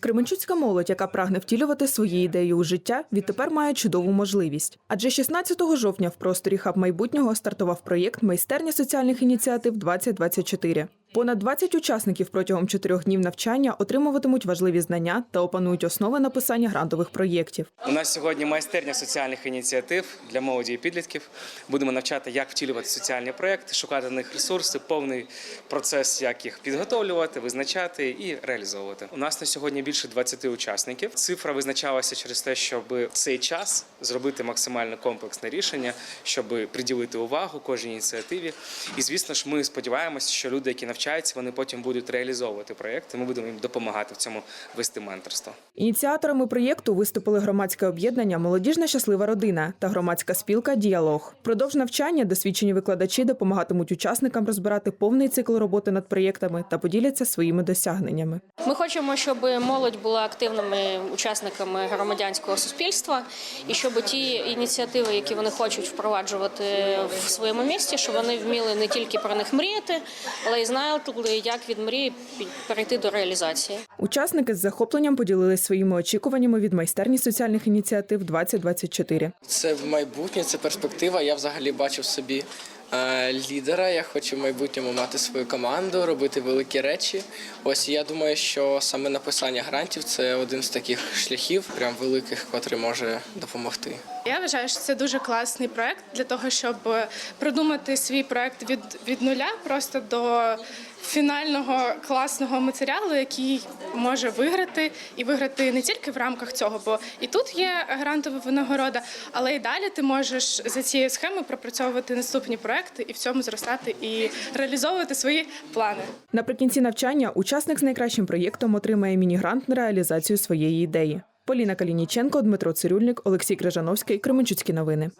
Кременчуцька молодь, яка прагне втілювати свої ідеї у життя, відтепер має чудову можливість. Адже 16 жовтня в просторі хаб майбутнього стартував проєкт майстерня соціальних ініціатив 2024 Понад 20 учасників протягом чотирьох днів навчання отримуватимуть важливі знання та опанують основи написання грантових проєктів. У нас сьогодні майстерня соціальних ініціатив для молоді і підлітків. Будемо навчати, як втілювати соціальні проекти, шукати на них ресурси, повний процес, як їх підготовлювати, визначати і реалізовувати. У нас на сьогодні більше 20 учасників. Цифра визначалася через те, щоб цей час зробити максимально комплексне рішення, щоб приділити увагу кожній ініціативі. І звісно ж, ми сподіваємося, що люди, які навчаються, вони потім будуть реалізовувати проекти. Ми будемо їм допомагати в цьому вести менторство. Ініціаторами проєкту виступили громадське об'єднання Молодіжна щаслива родина та громадська спілка Діалог. Продовж навчання досвідчені викладачі допомагатимуть учасникам розбирати повний цикл роботи над проєктами та поділяться своїми досягненнями. Ми хочемо, щоб молодь була активними учасниками громадянського суспільства, і щоб ті ініціативи, які вони хочуть впроваджувати в своєму місті, щоб вони вміли не тільки про них мріяти, але й знали, як від мрії перейти до реалізації. Учасники з захопленням поділились своїми очікуваннями від майстерні соціальних ініціатив 2024 Це в майбутнє, це перспектива. Я взагалі бачив собі лідера. Я хочу в майбутньому мати свою команду, робити великі речі. Ось я думаю, що саме написання грантів це один з таких шляхів, прям великих, котрий може допомогти. Я вважаю, що це дуже класний проект для того, щоб продумати свій проект від, від нуля просто до фінального класного матеріалу, який може виграти і виграти не тільки в рамках цього, бо і тут є грантова винагорода, але і далі ти можеш за цією схемою пропрацьовувати наступні проекти і в цьому зростати і реалізовувати свої плани. Наприкінці навчання учасник з найкращим проєктом отримає міні-грант на реалізацію своєї ідеї. Поліна Калініченко, Дмитро Цирюльник, Олексій Крижановський, Кременчуцькі новини.